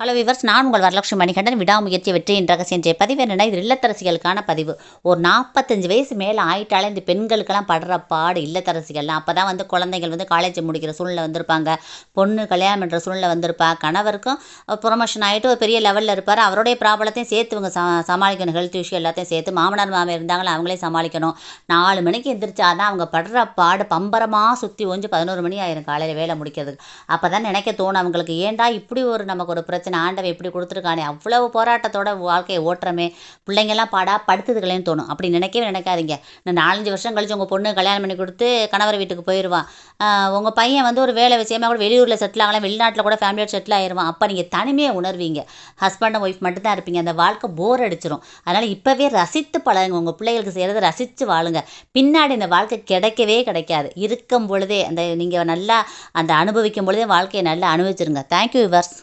Hello viewers நான் உங்கள் வரலட்சுமி மணிகண்டன். விடாமுயற்சி வெற்றியின் ரகசியம் என்ற பதிவு என்னென்னா இது இல்லத்தரசிகளுக்கான பதிவு. ஒரு நாற்பத்தஞ்சு வயசு மேலே ஆயிட்டாலே இந்த பெண்களுக்கெல்லாம் படுற பாடு இல்லத்தரசிகள்லாம் அப்போ தான் வந்து குழந்தைகள் வந்து காலேஜ் முடிக்கிற சூழ்நிலை வந்திருப்பாங்க. பொண்ணு கல்யாணம் பண்ணுற சூழ்நிலை வந்திருப்பா. கணவருக்கும் ப்ரொமோஷன் ஆகிட்டு ஒரு பெரிய லெவலில் இருப்பார். அவருடைய ப்ராப்ளத்தையும் சேர்த்து இவங்க சமாளிக்கணும். ஹெல்த் இஷ்யூ எல்லாத்தையும் சேர்த்து மாமனார் மாமியார் இருந்தாங்களே அவங்களே சமாளிக்கணும். நாலு மணிக்கு எந்திரிச்சாதான் அவங்க படுற பாடு பம்பரமாக சுற்றி ஒஞ்சு பதினோரு மணி ஆயிரும் காலையில் வேலை முடிக்கிறதுக்கு. அப்போ தான் நினைக்க தோணும் அவங்களுக்கு ஏன்டா இப்படி ஒரு நமக்கு ஒரு பிரச்சனை ஆண்டவன் இப்படி கொடுத்துருக்கானே அவ்வளவு போராட்டத்தோட வாழ்க்கையை ஓட்டுறமே பிள்ளைங்கள்லாம் பாடா படுத்துதுகளேன்னு தோணும். அப்படி நினைக்கவே நினைக்காதீங்க. இன்னும் நாலஞ்சு வருஷம் கழிச்சு உங்கள் பொண்ணு கல்யாணம் பண்ணி கொடுத்து கணவர் வீட்டுக்கு போயிடுவான் உங்கள் பையன் வந்து ஒரு வேலை விஷயமா கூட வெளியூரில் செட்டில் ஆகலாம் வெளிநாட்டில் கூட ஃபேமிலியோட செட்டில் ஆயிடுவான் அப்போ நீங்கள் தனிமையை உணர்வீங்க. ஹஸ்பண்ட் ஒய்ஃப் மட்டும்தான் இருப்பீங்க. அந்த வாழ்க்கை போர் அடிச்சிடும் அதனால் இப்போவே ரசித்து பழகுங்க. உங்கள் பிள்ளைகளுக்கு செய்கிறத ரசித்து வாழுங்க. பின்னாடி இந்த வாழ்க்கை கிடைக்கவே கிடைக்காது. இருக்கும் பொழுதே அந்த நீங்கள் நல்லா அந்த அனுபவிக்கும் பொழுதே வாழ்க்கையை நல்லா அனுபவிச்சிருங்க. Thank you viewers